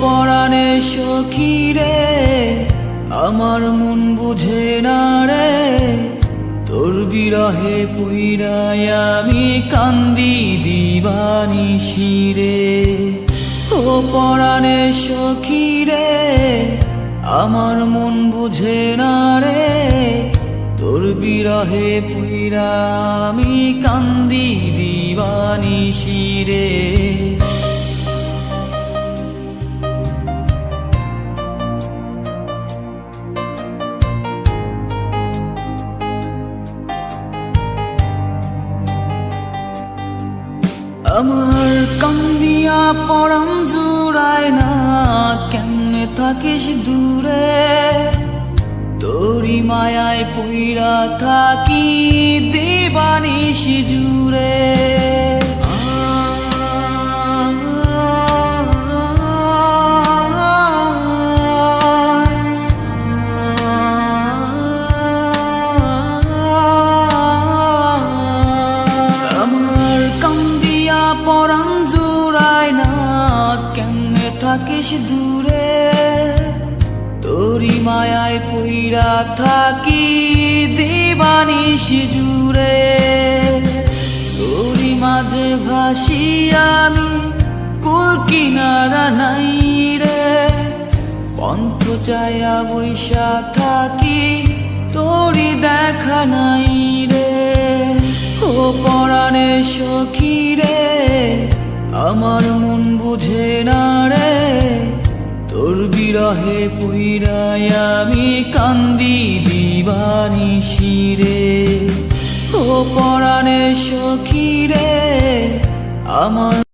পরাণে সখী রে, আমার মন বুঝে না রে। তোর বিরহে পুইরাই আমি কান্দি দিবানি শিরে। ও পরাণে সখী রে, আমার মন বুঝে না রে। তোর বিরহে পুইরা আমি কান্দি দিবানি শিরে। আমার কান্দিয়া পরম জুড়ায় না কেমনে থাকিস দূরে? তোরি মায়ায় পইরা থাকি দেবানিস জুড়ে। পরাণ জুড়ায় না, কেমনে থাকিস দূরে? তোরি মায়ায় পইরা থাকি দেবানিস জুড়ে তোরি মাঝে ভাসি আমি, কুল কিনারা নাই রে। পন্থ চায়া বৈশা থাকি, তোরি দেখা নাই রে। ও পরাণে সখী রে আমার মন বুঝে না রে। তোর বিরহে পুইরাই আমি কান্দি দিবানি শিরে। ও পরাণে সখী রে, আমার